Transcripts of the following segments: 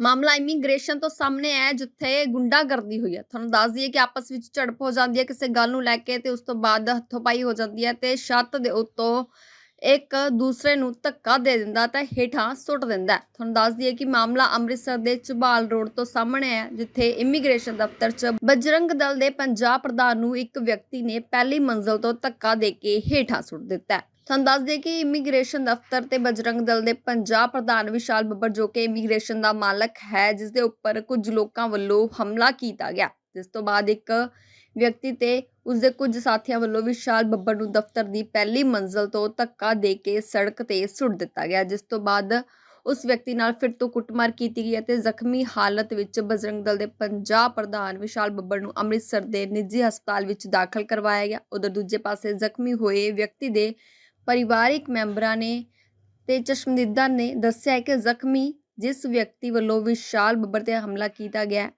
ਮਾਮਲਾ ਇਮੀਗ੍ਰੇਸ਼ਨ ਤੋਂ ਸਾਹਮਣੇ ਆਇਆ ਹੈ, ਜਿੱਥੇ ਗੁੰਡਾਗਰਦੀ ਹੋਈ ਹੈ। ਤੁਹਾਨੂੰ ਦੱਸ ਦਈਏ ਕਿ ਆਪਸ ਵਿੱਚ ਝੜਪ ਹੋ ਜਾਂਦੀ ਹੈ ਕਿਸੇ ਗੱਲ ਨੂੰ ਲੈ ਕੇ ਤੇ ਉਸ ਤੋਂ ਬਾਅਦ ਹੱਥੋਂਪਾਈ ਹੋ ਜਾਂਦੀ ਹੈ ਤੇ ਛੱਤ ਦੇ ਉੱਤੋਂ ਇੱਕ ਦੂਸਰੇ ਨੂੰ ਧੱਕਾ ਦੇ ਦਿੰਦਾ ਤੇ ਹੇਠਾਂ ਸੁੱਟ ਦਿੰਦਾ ਤੁਹਾਨੂੰ ਦੱਸ ਦਈਏ ਕਿ ਮਾਮਲਾ ਅੰਮ੍ਰਿਤਸਰ ਦੇ ਝਬਾਲ ਰੋਡ ਤੋਂ ਸਾਹਮਣੇ ਹੈ ਜਿੱਥੇ ਇਮੀਗ੍ਰੇਸ਼ਨ ਦਫ਼ਤਰ 'ਚ ਬਜਰੰਗ ਦਲ ਦੇ ਪੰਜਾਬ ਪ੍ਰਧਾਨ ਨੂੰ ਇੱਕ ਵਿਅਕਤੀ ਨੇ ਪਹਿਲੀ ਮੰਜ਼ਲ ਤੋਂ ਧੱਕਾ ਦੇ ਕੇ ਹੇਠਾਂ ਸੁੱਟ ਦਿੱਤਾ ਤੁਹਾਨੂੰ ਦੱਸ ਦਈਏ ਕਿ ਇਮੀਗ੍ਰੇਸ਼ਨ ਦਫ਼ਤਰ ਤੇ ਬਜਰੰਗ ਦਲ ਦੇ ਪੰਜਾਬ ਪ੍ਰਧਾਨ ਵਿਸ਼ਾਲ ਬੱਬਰ ਜੋ ਕਿ ਇਮੀਗ੍ਰੇਸ਼ਨ ਦਾ ਮਾਲਕ ਹੈ, ਜਿਸ ਦੇ ਉੱਪਰ ਕੁਝ ਲੋਕਾਂ ਵੱਲੋਂ ਹਮਲਾ ਕੀਤਾ ਗਿਆ। ਜਿਸ ਤੋਂ ਬਾਅਦ ਇੱਕ ਵਿਅਕਤੀ ਤੇ ਉਸਦੇ ਕੁਝ ਸਾਥੀਆਂ ਵੱਲੋਂ ਵਿਸ਼ਾਲ ਬੱਬਰ ਨੂੰ ਦਫ਼ਤਰ ਦੀ ਪਹਿਲੀ ਮੰਜ਼ਲ ਤੋਂ ਧੱਕਾ ਦੇ ਕੇ ਸੜਕ ਤੇ ਸੁੱਟ ਦਿੱਤਾ ਗਿਆ। ਜਿਸ ਤੋਂ ਬਾਅਦ ਉਸ ਵਿਅਕਤੀ ਨਾਲ ਫਿਰ ਤੋਂ ਕੁੱਟਮਾਰ ਕੀਤੀ ਗਈ ਅਤੇ ਜ਼ਖਮੀ ਹਾਲਤ ਵਿੱਚ ਬਜਰੰਗ ਦਲ ਦੇ ਪੰਜਾਬ ਪ੍ਰਧਾਨ ਵਿਸ਼ਾਲ ਬੱਬਰ ਨੂੰ ਅੰਮ੍ਰਿਤਸਰ ਦੇ ਨਿੱਜੀ ਹਸਪਤਾਲ ਵਿੱਚ ਦਾਖਲ ਕਰਵਾਇਆ ਗਿਆ। ਉਧਰ ਦੂਜੇ ਪਾਸੇ ਜ਼ਖਮੀ ਹੋਏ ਵਿਅਕਤੀ ਦੇ ਪਰਿਵਾਰਿਕ ਮੈਂਬਰਾਂ ਨੇ ਤੇ ਚਸ਼ਮਦੀਦਾਂ ਨੇ ਦੱਸਿਆ ਕਿ ਜ਼ਖਮੀ ਜਿਸ ਵਿਅਕਤੀ ਵੱਲੋਂ ਵਿਸ਼ਾਲ ਬੱਬਰ ਤੇ ਹਮਲਾ ਕੀਤਾ ਗਿਆ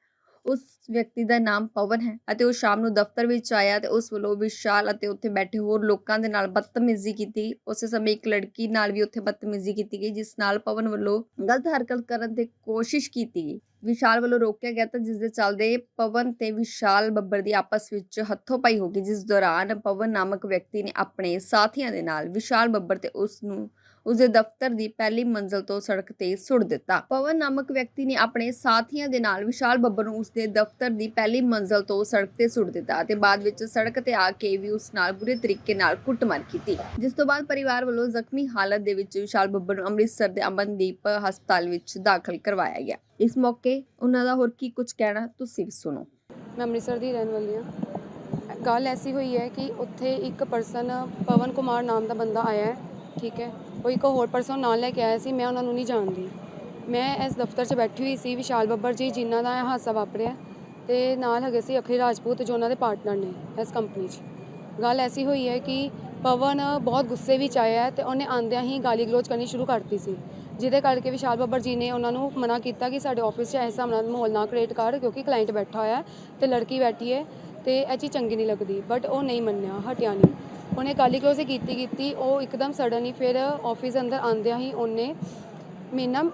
ਉਸ ਵਿਅਕਤੀ ਦਾ ਨਾਮ ਪਵਨ ਹੈ ਅਤੇ ਉਹ ਸ਼ਾਮ ਨੂੰ ਦਫ਼ਤਰ ਵਿੱਚ ਆਇਆ ਤੇ ਉਸ ਵੱਲੋਂ ਵਿਸ਼ਾਲ ਅਤੇ ਉੱਥੇ ਬੈਠੇ ਹੋਰ ਲੋਕਾਂ ਦੇ ਨਾਲ ਬਦਤਮੀਜ਼ੀ ਕੀਤੀ। ਉਸੇ ਸਮੇਂ ਇੱਕ ਲੜਕੀ ਨਾਲ ਵੀ ਉੱਥੇ ਬਦਤਮੀਜ਼ੀ ਕੀਤੀ ਗਈ, ਜਿਸ ਨਾਲ ਪਵਨ ਵੱਲੋਂ ਗਲਤ ਹਰਕਤ ਕਰਨ ਦੀ ਕੋਸ਼ਿਸ਼ ਕੀਤੀ ਗਈ। ਵਿਸ਼ਾਲ ਵੱਲੋਂ ਰੋਕਿਆ ਗਿਆ ਤਾਂ ਜਿਸ ਦੇ ਚੱਲਦੇ ਪਵਨ ਤੇ ਵਿਸ਼ਾਲ ਬੱਬਰ ਦੀ ਆਪਸ ਵਿੱਚ ਹੱਥੋਂ-ਪਾਈ ਹੋ ਗਈ, ਜਿਸ ਦੌਰਾਨ ਪਵਨ ਨਾਮਕ ਵਿਅਕਤੀ ਨੇ ਆਪਣੇ ਸਾਥੀਆਂ ਦੇ ਨਾਲ ਵਿਸ਼ਾਲ ਬੱਬਰ ਤੇ ਉਸ ਨੂੰ ਉਸਦੇ ਦਫ਼ਤਰ ਦੀ ਪਹਿਲੀ ਮੰਜ਼ਲ ਤੋਂ ਸੜਕ ਤੇ ਸੁੱਟ ਦਿੱਤਾ। ਪਵਨ ਨਾਮਕ ਵਿਅਕਤੀ ਨੇ ਆਪਣੇ ਸਾਥੀਆਂ ਦੇ ਨਾਲ ਵਿਸ਼ਾਲ ਬੱਬਰ ਨੂੰ ਉਸਦੇ ਦਫ਼ਤਰ ਦੀ ਪਹਿਲੀ ਮੰਜ਼ਲ ਤੋਂ ਸੜਕ ਤੇ ਸੁੱਟ ਦਿੱਤਾ ਅਤੇ ਬਾਅਦ ਵਿੱਚ ਸੜਕ ਤੇ ਆ ਕੇ ਵੀ ਉਸ ਨਾਲ ਬੁਰੇ ਤਰੀਕੇ ਨਾਲ ਕੁੱਟਮਾਰ ਕੀਤੀ। ਜਿਸ ਤੋਂ ਬਾਅਦ ਪਰਿਵਾਰ ਵੱਲੋਂ ਜ਼ਖਮੀ ਹਾਲਤ ਦੇ ਵਿੱਚ ਵਿਸ਼ਾਲ ਬੱਬਰ ਨੂੰ ਅੰਮ੍ਰਿਤਸਰ ਦੇ ਅਮਨਦੀਪ ਹਸਪਤਾਲ ਵਿੱਚ ਦਾਖਲ ਕਰਵਾਇਆ ਗਿਆ। ਇਸ ਮੌਕੇ ਉਹਨਾਂ ਦਾ ਹੋਰ ਕੀ ਕੁਝ ਕਹਿਣਾ ਤੁਸੀਂ ਵੀ ਸੁਣੋ। ਮੈਂ ਅੰਮ੍ਰਿਤਸਰ ਦੀ ਰਹਿਣ ਵਾਲੀ ਹਾਂ। ਗੱਲ ਐਸੀ ਹੋਈ ਹੈ ਕਿ ਉੱਥੇ ਇੱਕ ਪਰਸਨ ਪਵਨ ਕੁਮਾਰ ਨਾਮ ਦਾ ਬੰਦਾ ਆਇਆ ਹੈ, ਠੀਕ ਹੈ। ਉਹ ਇੱਕ ਹੋਰ ਪਰਸਨ ਨਾਲ ਲੈ ਕੇ ਆਇਆ ਸੀ, ਮੈਂ ਉਹਨਾਂ ਨੂੰ ਨਹੀਂ ਜਾਣਦੀ। ਮੈਂ ਇਸ ਦਫ਼ਤਰ 'ਚ ਬੈਠੀ ਹੋਈ ਸੀ, ਵਿਸ਼ਾਲ ਬੱਬਰ ਜੀ, ਜਿਨ੍ਹਾਂ ਦਾ ਇਹ ਹਾਦਸਾ ਵਾਪਰਿਆ ਤੇ ਨਾਲ ਹੈਗੇ ਸੀ ਅਖਿਲ ਰਾਜਪੂਤ, ਜੋ ਉਹਨਾਂ ਦੇ ਪਾਰਟਨਰ ਨੇ ਇਸ ਕੰਪਨੀ 'ਚ। ਗੱਲ ਐਸੀ ਹੋਈ ਹੈ ਕਿ ਪਵਨ ਬਹੁਤ ਗੁੱਸੇ ਵਿੱਚ ਆਇਆ ਹੈ ਤੇ ਉਹਨੇ ਆਂਦਿਆਂ ਹੀ ਗਾਲੀ ਗਲੋਚ ਕਰਨੀ ਸ਼ੁਰੂ ਕਰਤੀ ਸੀ। ਜਿਹਦੇ ਕਰਕੇ ਵਿਸ਼ਾਲ ਬੱਬਰ ਜੀ ਨੇ ਉਹਨਾਂ ਨੂੰ ਮਨਾ ਕੀਤਾ ਕਿ ਸਾਡੇ ਆਫਿਸ 'ਚ ਐਸਾ ਮਾਹੌਲ ਨਾ ਕ੍ਰੀਏਟ ਕਰ, ਕਿਉਂਕਿ ਕਲਾਇੰਟ ਬੈਠਾ ਹੋਇਆ ਹੈ ਤੇ ਲੜਕੀ ਬੈਠੀ ਹੈ ਤੇ ਇਹ ਚੀਜ਼ ਚੰਗੀ ਨਹੀਂ ਲੱਗਦੀ ਬਟ ਉਹ ਨਹੀਂ ਮੰਨਿਆ, ਹਟਿਆ ਨਹੀਂ। ਉਹਨੇ ਗਾਲੀ ਗਲੋਚ ਹੀ ਕੀਤੀ ਕੀਤੀ, ਉਹ ਇੱਕਦਮ ਸਡਨ ਹੀ ਫਿਰ ਆਫਿਸ ਅੰਦਰ ਆਂਦਿਆਂ ਹੀ ਉਹਨੇ ਮੇਰੇ ਨਾਲ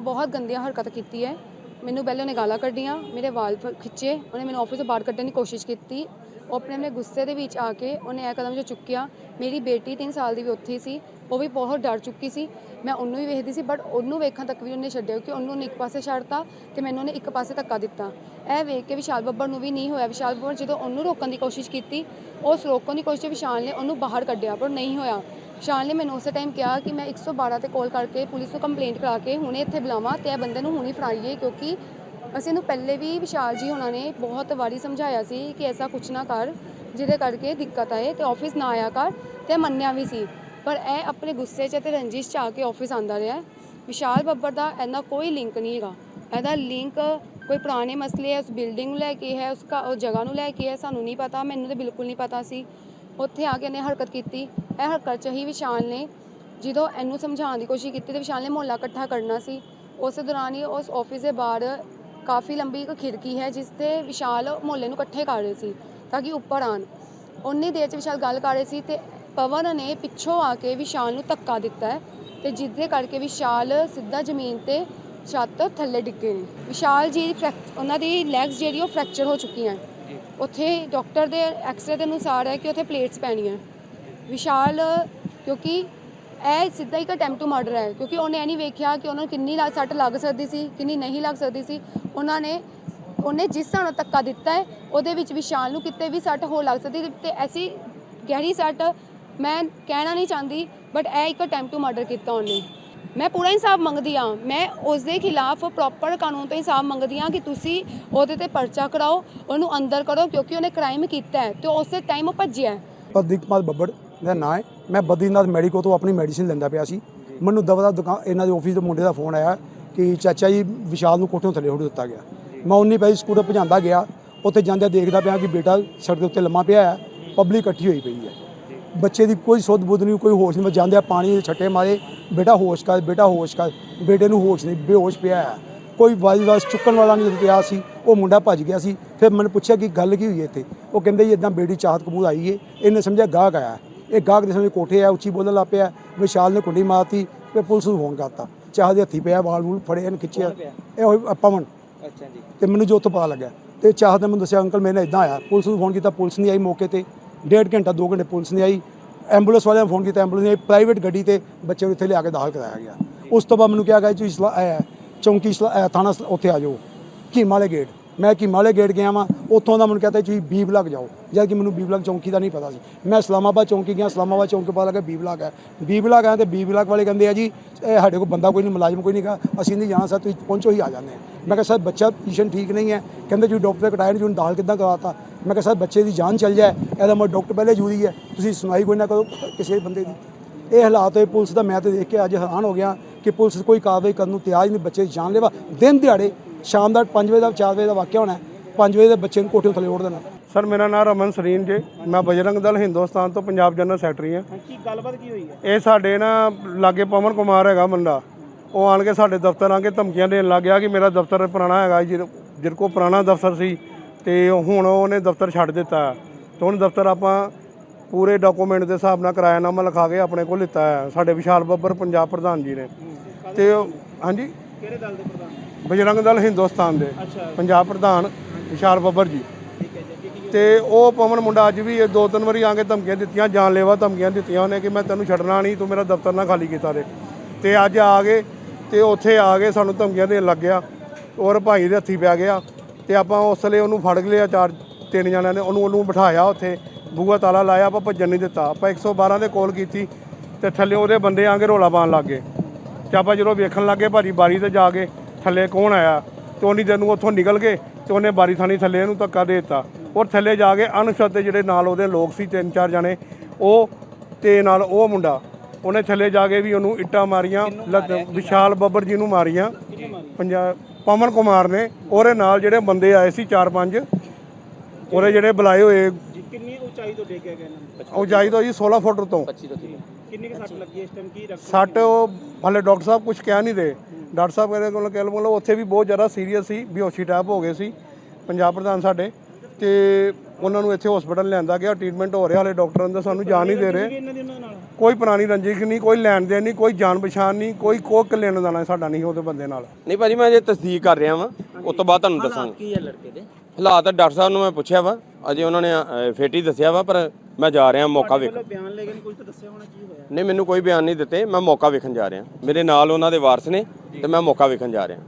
ਬਹੁਤ ਗੰਦੀਆਂ ਹਰਕਤ ਕੀਤੀ ਹੈ ਮੈਨੂੰ ਪਹਿਲੇ ਉਹਨੇ ਗਾਲਾਂ ਕੱਢੀਆਂ, ਮੇਰੇ ਵਾਲ ਖਿੱਚੇ, ਉਹਨੇ ਮੈਨੂੰ ਆਫਿਸ ਤੋਂ ਬਾਹਰ ਕੱਢਣ ਦੀ ਕੋਸ਼ਿਸ਼ ਕੀਤੀ। ਉਹ ਆਪਣੇ ਆਪਣੇ ਗੁੱਸੇ ਦੇ ਵਿੱਚ ਆ ਕੇ ਉਹਨੇ ਇਹ ਕਦਮ ਜੋ ਚੁੱਕਿਆ, ਮੇਰੀ ਬੇਟੀ 3 ਸਾਲ ਦੀ ਵੀ ਉੱਥੇ ਸੀ, ਉਹ ਵੀ ਬਹੁਤ ਡਰ ਚੁੱਕੀ ਸੀ। ਮੈਂ ਉਹਨੂੰ ਵੀ ਵੇਖਦੀ ਸੀ ਬਟ ਉਹਨੂੰ ਵੇਖਣ ਤੱਕ ਵੀ ਉਹਨੇ ਛੱਡਿਆ ਕਿ ਉਹਨੂੰ ਉਹਨੇ ਇੱਕ ਪਾਸੇ ਛੱਡਤਾ ਤੇ ਮੈਨੂੰ ਉਹਨੇ ਇੱਕ ਪਾਸੇ ਧੱਕਾ ਦਿੱਤਾ। ਇਹ ਵੇਖ ਕੇ ਵਿਸ਼ਾਲ ਬੱਬਰ ਨੂੰ ਵੀ ਨਹੀਂ ਹੋਇਆ। ਵਿਸ਼ਾਲ ਬੱਬਰ ਜਦੋਂ ਉਹਨੂੰ ਰੋਕਣ ਦੀ ਕੋਸ਼ਿਸ਼ ਕੀਤੀ ਉਸ ਰੋਕਣ ਦੀ ਕੋਸ਼ਿਸ਼ ਵਿਸ਼ਾਲ ਨੇ ਉਹਨੂੰ ਬਾਹਰ ਕੱਢਿਆ, ਪਰ ਨਹੀਂ ਹੋਇਆ। ਵਿਸ਼ਾਲ ਨੇ ਮੈਨੂੰ ਉਸੇ ਟਾਈਮ ਕਿਹਾ ਕਿ ਮੈਂ 112 ਤੇ ਕਾਲ ਕਰਕੇ ਪੁਲਿਸ ਨੂੰ ਕੰਪਲੇਂਟ ਕਰਾ ਕੇ ਹੁਣੇ ਇੱਥੇ ਬੁਲਾਵਾਂ ਤੇ ਇਹ ਬੰਦੇ ਨੂੰ ਹੁਣੇ ਫੜਾਈਏ ਕਿਉਂਕਿ ਅਸੀਂ ਇਹਨੂੰ ਪਹਿਲੇ ਵੀ ਵਿਸ਼ਾਲ ਜੀ ਉਹਨਾਂ ਨੇ ਬਹੁਤ ਵਾਰੀ ਸਮਝਾਇਆ ਸੀ ਕਿ ਐਸਾ ਕੁਝ ਨਾ ਕਰ, ਜਿਹਦੇ ਕਰਕੇ ਦਿੱਕਤ ਆਏ ਤੇ ਆਫਿਸ ਨਾ ਆਇਆ ਕਰ ਤੇ ਮੰਨਿਆ ਵੀ ਸੀ। ਪਰ ਇਹ ਆਪਣੇ ਗੁੱਸੇ 'ਚ ਤੇ ਰੰਜਿਸ਼ 'ਚ ਆ ਕੇ ਆਫਿਸ ਆਂਦਾ ਰਿਹਾ। ਵਿਸ਼ਾਲ ਬੱਬਰ ਦਾ ਇੰਨਾ ਕੋਈ ਲਿੰਕ ਨਹੀਂ ਹੈਗਾ। ਇਹਦਾ ਲਿੰਕ ਕੋਈ ਪੁਰਾਣੇ ਮਸਲੇ ਹੈ ਉਸ ਬਿਲਡਿੰਗ ਨੂੰ ਲੈ ਕੇ ਹੈ, ਉਸ ਕਾ ਉਹ ਜਗ੍ਹਾ ਨੂੰ ਲੈ ਕੇ ਹੈ, ਸਾਨੂੰ ਨਹੀਂ ਪਤਾ, ਮੈਨੂੰ ਤਾਂ ਬਿਲਕੁਲ ਨਹੀਂ ਪਤਾ ਸੀ। ਉੱਥੇ ਆ ਕੇ ਇਹਨੇ ਹਰਕਤ ਕੀਤੀ। ਇਹ ਹਰਕਤ 'ਚ ਹੀ ਵਿਸ਼ਾਲ ਨੇ ਜਦੋਂ ਇਹਨੂੰ ਸਮਝਾਉਣ ਦੀ ਕੋਸ਼ਿਸ਼ ਕੀਤੀ ਤੇ ਵਿਸ਼ਾਲ ਨੇ ਮੁਹੱਲਾ ਇਕੱਠਾ ਕਰਨਾ ਸੀ। ਉਸ ਦੌਰਾਨ ਹੀ ਉਸ ਆਫਿਸ ਦੇ ਬਾਹਰ ਕਾਫੀ ਲੰਬੀ ਇੱਕ ਖਿੜਕੀ ਹੈ ਜਿਸ ਤੇ ਵਿਸ਼ਾਲ ਮੁਹੱਲੇ ਨੂੰ ਇਕੱਠੇ ਕਰ ਰਹੇ ਸੀ ਤਾਂ ਕਿ ਉੱਪਰ ਆਣ ਉਨੀ ਦੇਰ 'ਚ ਵਿਸ਼ਾਲ ਗੱਲ ਕਰ ਰਹੇ ਸੀ ਤੇ ਪਵਨ ਨੇ ਪਿੱਛੋਂ ਆ ਕੇ ਵਿਸ਼ਾਲ ਨੂੰ ਧੱਕਾ ਦਿੱਤਾ ਹੈ ਤੇ ਜਿਸਦੇ ਕਰਕੇ ਵਿਸ਼ਾਲ ਸਿੱਧਾ ਜ਼ਮੀਨ ਤੇ ਛੱਤ ਥੱਲੇ ਡਿੱਗੇ ਨੇ। ਵਿਸ਼ਾਲ ਜੀ ਦੀ ਉਹਨਾਂ ਦੀ ਲੈਗਸ ਜਿਹੜੀ ਉਹ ਫ੍ਰੈਕਚਰ ਹੋ ਚੁੱਕੀਆਂ। ਉੱਥੇ ਡਾਕਟਰ ਦੇ ਐਕਸਰੇ ਦੇ ਅਨੁਸਾਰ ਹੈ ਕਿ ਉੱਥੇ ਪਲੇਟਸ ਪੈਣੀਆਂ। ਵਿਸ਼ਾਲ, ਕਿਉਂਕਿ ਇਹ ਸਿੱਧਾ ਇੱਕ ਅਟੈਂਪਟ ਟੂ ਮਰਡਰ ਹੈ, ਕਿਉਂਕਿ ਉਹਨੇ ਇਹ ਨਹੀਂ ਵੇਖਿਆ ਕਿ ਉਹਨਾਂ ਨੂੰ ਕਿੰਨੀ ਲਾ- ਸੱਟ ਲੱਗ ਸਕਦੀ ਸੀ, ਕਿੰਨੀ ਨਹੀਂ ਲੱਗ ਸਕਦੀ ਸੀ। ਉਹਨਾਂ ਨੇ, ਉਹਨੇ ਜਿਸ ਤਰ੍ਹਾਂ ਨਾਲ ਧੱਕਾ ਦਿੱਤਾ ਹੈ, ਉਹਦੇ ਵਿੱਚ ਵਿਸ਼ਾਲ ਨੂੰ ਕਿਤੇ ਵੀ ਸੱਟ ਹੋ ਲੱਗ ਸਕਦੀ ਤੇ ਐਸੀ ਗਹਿਰੀ ਸੱਟ ਮੈਂ ਕਹਿਣਾ ਨਹੀਂ ਚਾਹੁੰਦੀ ਬਟ ਇਹ ਇੱਕ ਅਟੈਂਪਟ ਟੂ ਮਰਡਰ ਕੀਤਾ ਉਹਨੇ। ਮੈਂ ਪੂਰਾ ਇਨਸਾਫ ਮੰਗਦੀ ਆ ਮੈਂ ਉਸ ਦੇ ਖਿਲਾਫ ਪ੍ਰੋਪਰ ਕਾਨੂੰਨ ਤੋਂ ਇਨਸਾਫ ਮੰਗਦੀ ਆ ਕਿ ਤੁਸੀਂ ਉਹਦੇ ਤੇ ਪਰਚਾ ਕਰਾਓ, ਉਹਨੂੰ ਅੰਦਰ ਕਰੋ ਕਿਉਂਕਿ ਉਹਨੇ ਕ੍ਰਾਈਮ ਕੀਤਾ ਹੈ ਤੇ ਉਸੇ ਟਾਈਮ ਉਹ ਭੱਜਿਆ ਹੈ। ਪ੍ਰਦੀਪ ਕੁਮਾਰ ਬੱਬੜ ਦਾ ਨਾਂ ਹੈ। ਮੈਂ ਬਦਰੀਨਾਥ ਮੈਡੀਕੋ ਤੋਂ ਆਪਣੀ ਮੈਡੀਸਿਨ ਲੈਂਦਾ ਪਿਆ ਸੀ। ਮੈਨੂੰ ਦਵਾ ਦੁਕਾਨ, ਇਹਨਾਂ ਦੇ ਆਫਿਸ ਦੇ ਮੁੰਡੇ ਦਾ ਫੋਨ ਆਇਆ ਕਿ ਚਾਚਾ ਜੀ ਵਿਸ਼ਾਲ ਨੂੰ ਕੋਠਿਓਂ ਥੱਲੇ ਉੱਡ ਦਿੱਤਾ ਗਿਆ। ਮੈਂ ਉਨੀ ਪੈਸੇ ਸਕੂਟਰ ਭਜਾਉਂਦਾ ਗਿਆ। ਉੱਥੇ ਜਾਂਦਿਆਂ ਦੇਖਦਾ ਪਿਆ ਕਿ ਬੇਟਾ ਸੜਕ ਦੇ ਉੱਤੇ ਲੰਮਾ ਪਿਆ ਹੈ ਪਬਲਿਕ ਇਕੱਠੀ ਹੋਈ ਪਈ ਹੈ। ਬੱਚੇ ਦੀ ਕੋਈ ਸੁੱਧ ਬੁੱਧ ਨਹੀਂ ਕੋਈ ਹੋਸ਼ ਨਹੀਂ ਮੈਂ ਜਾਂਦਿਆਂ ਪਾਣੀ ਦੇ ਛੱਟੇ ਮਾਰੇ ਬੇਟਾ ਹੋਸ਼ ਕਰ ਬੇਟਾ ਹੋਸ਼ ਕਰ ਬੇਟੇ ਨੂੰ ਹੋਸ਼ ਨਹੀਂ ਬੇਹੋਸ਼ ਪਿਆ ਹੈ। ਕੋਈ ਵਾਜ ਵਾਸ ਚੁੱਕਣ ਵਾਲਾ ਨਹੀਂ ਪਿਆ ਸੀ ਉਹ ਮੁੰਡਾ ਭੱਜ ਗਿਆ ਸੀ ਫਿਰ ਮੈਨੂੰ ਪੁੱਛਿਆ ਕਿ ਗੱਲ ਕੀ ਹੋਈ ਇੱਥੇ? ਉਹ ਕਹਿੰਦੇ ਜੀ ਇਦਾਂ ਬੇਟੀ ਚਾਹਤ ਕਬੂਲ ਆਈ ਏ ਇਹਨੇ ਸਮਝਿਆ ਗਾਹਕ ਆਇਆ ਇਹ ਗਾਹਕ ਦੇ ਸਮੇਂ ਕੋਠੇ ਆ ਉੱਚੀ ਬੋਲਣ ਲੱਗ ਪਿਆ ਵਿਸ਼ਾਲ ਨੇ ਕੁੰਡੀ ਮਾਰਤੀ ਫਿਰ ਪੁਲਿਸ ਨੂੰ ਫੋਨ ਕਰਤਾ। ਚਾਹ ਦੇ ਹੱਥੀ ਪਿਆ ਵਾਲ ਵੂਲ ਫੜੇ ਇਹਨ ਖਿੱਚਿਆ? ਇਹ ਹੋਈ ਪਵਨ ਅੱਛਾ ਜੀ। ਤੇ ਮੈਨੂੰ ਜੋ ਉੱਥੋਂ ਪਤਾ ਲੱਗਾ ਤੇ ਚਾਹ ਨੇ ਮੈਨੂੰ ਦੱਸਿਆ ਅੰਕਲ ਮੇਰੇ ਨਾਲ ਇਦਾਂ ਆਇਆ। ਪੁਲਿਸ ਨੂੰ ਫੋਨ ਕੀਤਾ ਪੁਲਿਸ ਨਹੀਂ ਆਈ ਮੌਕੇ ਤੇ। ਡੇਢ ਘੰਟਾ 2 ਘੰਟੇ ਪੁਲਿਸ ਨਹੀਂ ਆਈ। ਐਂਬੂਲੈਂਸ ਵਾਲਿਆਂ ਨੇ ਫੋਨ ਕੀਤਾ, ਐਂਬੂਲੈਂਸ ਨੇ ਪ੍ਰਾਈਵੇਟ ਗੱਡੀ ਤੇ ਬੱਚੇ ਨੂੰ ਇੱਥੇ ਲਿਆ ਕੇ ਦਾਖਲ ਕਰਾਇਆ ਗਿਆ। ਉਸ ਤੋਂ ਬਾਅਦ ਮੈਨੂੰ ਕਿਹਾ ਗਿਆ ਜੀ ਇਸਲਾ ਇਹ ਚੌਂਕੀ ਇਸਲਾ ਥਾਣਾ ਉੱਥੇ ਆ ਜਾਓ। ਕੀਮਾ ਵਾਲੇ ਗੇਟ ਮੈਂ ਕੀਮਾ ਵਾਲੇ ਗੇਟ ਗਿਆ ਵਾਂ, ਉੱਥੋਂ ਦਾ ਮੈਨੂੰ ਕਹਿੰਦਾ ਜੀ ਬੀ ਬਲਾਕ ਜਾਓ। ਜਦ ਕਿ ਮੈਨੂੰ ਬੀ ਬਲਾਕ ਚੌਂਕੀ ਦਾ ਨਹੀਂ ਪਤਾ ਸੀ। ਮੈਂ ਇਸਲਾਮਾਬਾਦ ਚੌਂਕੀ ਗਿਆ, ਇਸਲਾਮਾਬਾਦ ਚੌਂਕੀ ਪਤਾ ਲੱਗਾ ਬੀ ਬਲਾਕ ਹੈ। ਬੀ ਬਲਾਕ ਆਇਆ ਤੇ ਬੀ ਬਲਾਕ ਵਾਲੇ ਕਹਿੰਦੇ ਆ ਜੀ, ਇਹ ਸਾਡੇ ਕੋਲ ਬੰਦਾ ਕੋਈ ਨਹੀਂ, ਮੁਲਾਜ਼ਮ ਕੋਈ ਨਹੀਂਗਾ ਅਸੀਂ ਨਹੀਂ ਜਾਣਾ, ਸਰ, ਤੁਸੀਂ ਪਹੁੰਚੋ ਹੀ ਆ ਜਾਂਦੇ ਹਾਂ। ਮੈਂ ਕਿਹਾ, ਸਰ, ਬੱਚਾ ਪੋਜੀਸ਼ਨ ਠੀਕ ਨਹੀਂ ਹੈ। ਕਹਿੰਦੇ, ਜੀ, ਡਾਕਟਰ ਕਟਾਇਆ ਨਹੀਂ ਜੀ ਦਾਲ ਕਿੱਦਾਂ ਕਰਾਤਾ ਮੈਂ ਕਿਹਾ, ਸਰ, ਬੱਚੇ ਦੀ ਜਾਨ ਚੱਲ ਜਾਏ, ਇਹਦਾ ਮੈਂ ਡਾਕਟਰ ਪਹਿਲੇ ਜ਼ਰੂਰੀ ਹੈ। ਤੁਸੀਂ ਸੁਣਾਈ ਕੋਈ ਨਾ ਕਰੋ ਕਿਸੇ ਬੰਦੇ ਦੀ। ਇਹ ਹਾਲਾਤ ਹੋਏ, ਪੁਲਿਸ ਦਾ ਮੈਂ ਤੇ ਦੇਖ ਕੇ ਅੱਜ ਹੈਰਾਨ ਹੋ ਗਿਆ ਕਿ ਪੁਲਿਸ ਕੋਈ ਕਾਰਵਾਈ ਕਰਨ ਨੂੰ ਤਿਆਰ ਹੀ ਨਹੀਂ, ਬੱਚੇ ਦੀ ਜਾਨ ਲੈਵਾ ਦਿਨ ਦਿਹਾੜੇ ਸ਼ਾਮ ਦਾ 5 ਵਜੇ ਦਾ 4 ਵਜੇ ਦਾ ਵਾਕਿਆ ਹੋਣਾ 5 ਵਜੇ ਦੇ ਬੱਚੇ ਨੂੰ ਕੋਠੇ ਥੱਲੇ ਉੜ ਦੇਣਾ। ਸਰ ਮੇਰਾ ਨਾਮ ਰਮਨ ਸਰੀਨ ਜੇ। ਮੈਂ ਬਜਰੰਗ ਦਲ ਹਿੰਦੁਸਤਾਨ ਤੋਂ ਪੰਜਾਬ ਜਨਰਲ ਸੈਕਟਰੀ ਹਾਂ। ਕੀ ਗੱਲਬਾਤ ਕੀ ਹੋਈ ਹੈ? ਇਹ ਸਾਡੇ ਨਾ ਲਾਗੇ ਪਵਨ ਕੁਮਾਰ ਹੈਗਾ ਮੁੰਡਾ। ਉਹ ਆਣ ਕੇ ਸਾਡੇ ਦਫ਼ਤਰ ਆ ਕੇ ਧਮਕੀਆਂ ਦੇਣ ਲੱਗ ਗਿਆ ਕਿ ਮੇਰਾ ਦਫ਼ਤਰ ਪੁਰਾਣਾ ਹੈਗਾ ਜਿਹਦੇ ਜਿਹਦੇ ਕੋਲ ਪੁਰਾਣਾ ਦਫ਼ਤਰ ਸੀ। ਤੇ ਹੁਣ ਉਹਨੇ ਦਫ਼ਤਰ ਛੱਡ ਦਿੱਤਾ। ਤੇ ਹੁਣ ਦਫ਼ਤਰ ਆਪਾਂ ਪੂਰੇ ਡਾਕੂਮੈਂਟ ਦੇ ਹਿਸਾਬ ਨਾਲ ਕਿਰਾਇਆਨਾਮਾ ਲਿਖਾ ਕੇ ਆਪਣੇ ਕੋਲ ਲਿੱਤਾ ਹੈ। ਸਾਡੇ ਵਿਸ਼ਾਲ ਬੱਬਰ ਪੰਜਾਬ ਪ੍ਰਧਾਨ ਜੀ ਨੇ। ਤੇ ਹਾਂਜੀ? ਕਿਹੜੇ ਦਲ ਦੇ ਪ੍ਰਧਾਨ? ਬਜਰੰਗ ਦਲ ਹਿੰਦੁਸਤਾਨ ਦੇ ਪੰਜਾਬ ਪ੍ਰਧਾਨ ਵਿਸ਼ਾਲ ਬੱਬਰ ਜੀ। ਤੇ ਉਹ ਪਵਨ ਮੁੰਡਾ ਅੱਜ ਵੀ ਇਹ ਦੋ ਤਿੰਨ ਵਾਰੀ ਆ ਕੇ ਧਮਕੀਆਂ ਦਿੱਤੀਆਂ ਜਾਨਲੇਵਾ ਧਮਕੀਆਂ ਦਿੱਤੀਆਂ ਉਹਨੇ ਕਿ ਮੈਂ ਤੈਨੂੰ ਛੱਡਣਾ ਨਹੀਂ ਤੂੰ ਮੇਰਾ ਦਫ਼ਤਰ ਨਾ ਖਾਲੀ ਕੀਤਾ ਦੇ। ਤੇ ਅੱਜ ਆ ਗਏ ਤੇ ਉੱਥੇ ਆ ਕੇ ਸਾਨੂੰ ਧਮਕੀਆਂ ਦੇਣ ਲੱਗ ਗਿਆ। ਔਰ ਭਾਈ ਦੇ ਹੱਥੀ ਪੈ ਗਿਆ ਤੇ ਆਪਾਂ ਉਸ ਵੇਲੇ ਉਹਨੂੰ ਫੜ ਲਿਆ ਚਾਰ ਤਿੰਨ ਜਣਿਆਂ ਨੇ ਉਹਨੂੰ ਉਹਨੂੰ ਬਿਠਾਇਆ ਉੱਥੇ। ਬੂਹਾ ਤਾਲਾ ਲਾਇਆ ਆਪਾਂ ਭੱਜਣ ਨਹੀਂ ਦਿੱਤਾ। ਆਪਾਂ 112 ਦੇ ਕਾਲ ਕੀਤੀ ਤੇ ਥੱਲੇ ਉਹਦੇ ਬੰਦੇ ਆ ਕੇ ਰੋਲਾ ਪਾਉਣ ਲੱਗ ਗਏ। ਤੇ ਆਪਾਂ ਜਦੋਂ ਵੇਖਣ ਲੱਗੇ ਭਾਜੀ ਬਾਰੀ ਤੇ ਜਾ ਕੇ ਥੱਲੇ ਕੌਣ ਆਇਆ? ਤੇ ਉਹਨੀ ਦਿਨ ਨੂੰ ਉੱਥੋਂ ਨਿਕਲ ਗਏ ਤੇ ਉਹਨੇ ਬਾਰੀ ਥਾਣੀ ਥੱਲੇ ਇਹਨੂੰ ਧੱਕਾ ਦੇ ਦਿੱਤਾ। ਔਰ ਥੱਲੇ ਜਾ ਕੇ ਅਨੁਸ਼ਤੇ ਜਿਹੜੇ ਨਾਲ ਉਹਦੇ ਲੋਕ ਸੀ ਤਿੰਨ ਚਾਰ ਜਣੇ ਉਹ ਤੇ ਨਾਲ ਉਹ ਮੁੰਡਾ ਉਹਨੇ ਥੱਲੇ ਜਾ ਕੇ ਵੀ ਉਹਨੂੰ ਇੱਟਾਂ ਮਾਰੀਆਂ ਵਿਸ਼ਾਲ ਬੱਬਰ ਜੀ ਨੂੰ ਮਾਰੀਆਂ। ਪੰਜਾਬ ਪਵਨ ਕੁਮਾਰ ਨੇ ਉਹਦੇ ਨਾਲ ਜਿਹੜੇ ਬੰਦੇ ਆਏ ਸੀ ਚਾਰ ਪੰਜ ਉਹਦੇ ਜਿਹੜੇ ਬੁਲਾਏ ਹੋਏ ਕਿੰਨੀ ਉਚਾਈ ਤੋਂ ਡੇਗਿਆ ਗਿਆ ਇਹਨਾਂ ਉਚਾਈ ਤੋਂ ਜੀ 16 ਫੁੱਟ ਤੋਂ। ਕਿੰਨੀ ਕੁ ਸੱਟ ਲੱਗੀ ਇਸ ਟਾਈਮ ਕੀ ਰੱਖ ਸੱਟ ਉਹ ਹਾਲੇ ਡਾਕਟਰ ਸਾਹਿਬ ਕੁਝ ਕਹਿ ਨਹੀਂ ਰਹੇ। ਡਾਕਟਰ ਸਾਹਿਬ ਕਹਿੰਦੇ ਕੋਲ ਕਹਿ ਲਓ ਉੱਥੇ ਵੀ ਬਹੁਤ ਜ਼ਿਆਦਾ ਸੀਰੀਅਸ ਸੀ ਬੇਹੋਸ਼ੀ ਟਾਈਪ ਹੋ ਗਏ ਸੀ ਪੰਜਾਬ ਪ੍ਰਧਾਨ ਸਾਡੇ। ਤੇ ਉਹਨਾਂ ਨੂੰ ਇੱਥੇ ਹਸਪੀਟਲ ਲਿਆਂਦਾ ਗਿਆ ਟ੍ਰੀਟਮੈਂਟ ਹੋ ਰਿਹਾ ਹਾਲੇ ਡਾਕਟਰ ਅੰਦਰ ਸਾਨੂੰ ਜਾਣ ਨਹੀਂ ਦੇ ਰਹੇ। ਦੇ ਕੋਈ ਪੁਰਾਣੀ ਰੰਜਿਸ਼ ਨਹੀਂ ਕੋਈ ਲੈਣ ਦੇਣ ਨਹੀਂ ਕੋਈ ਜਾਣ ਪਛਾਣ ਨਹੀਂ ਕੋਈ ਕੋਕ ਲੈਣ ਦੇਣਾ ਸਾਡਾ ਨਹੀਂ ਉਹਦੇ ਬੰਦੇ ਨਾਲ। ਨਹੀਂ ਭਾਜੀ ਮੈਂ ਅਜੇ ਤਸਦੀਕ ਕਰ ਰਿਹਾ ਵਾਂ ਉਸ ਤੋਂ ਬਾਅਦ ਤੁਹਾਨੂੰ ਦੱਸਾਂਗਾ। ਕੀ ਹੈ ਲੜਕੇ ਦੇ? ਹਾਲਾਤ ਡਾਕਟਰ ਸਾਹਿਬ ਨੂੰ ਮੈਂ ਪੁੱਛਿਆ ਵਾ ਅਜੇ ਉਹਨਾਂ ਨੇ ਅ, ਫੇਟੀ ਦੱਸਿਆ ਵਾ ਪਰ ਮੈਂ ਜਾ ਰਿਹਾ ਮੌਕਾ ਵੇਖ ਚਲੋ ਬਿਆਨ ਲੈ ਗਏ ਨੇ ਕੁਝ ਤਾਂ ਦੱਸਿਆ ਹੋਣਾ ਕੀ ਹੋਇਆ? ਨਹੀਂ ਮੈਨੂੰ ਕੋਈ ਬਿਆਨ ਨਹੀਂ ਦਿੱਤੇ ਮੈਂ ਮੌਕਾ ਵੇਖਣ ਜਾ ਰਿਹਾ। ਮੇਰੇ ਨਾਲ ਉਹਨਾਂ ਦੇ ਵਾਰਸ ਨੇ ਤੇ ਮੈਂ ਮੌਕਾ ਵੇਖਣ ਜਾ ਰਿਹਾ।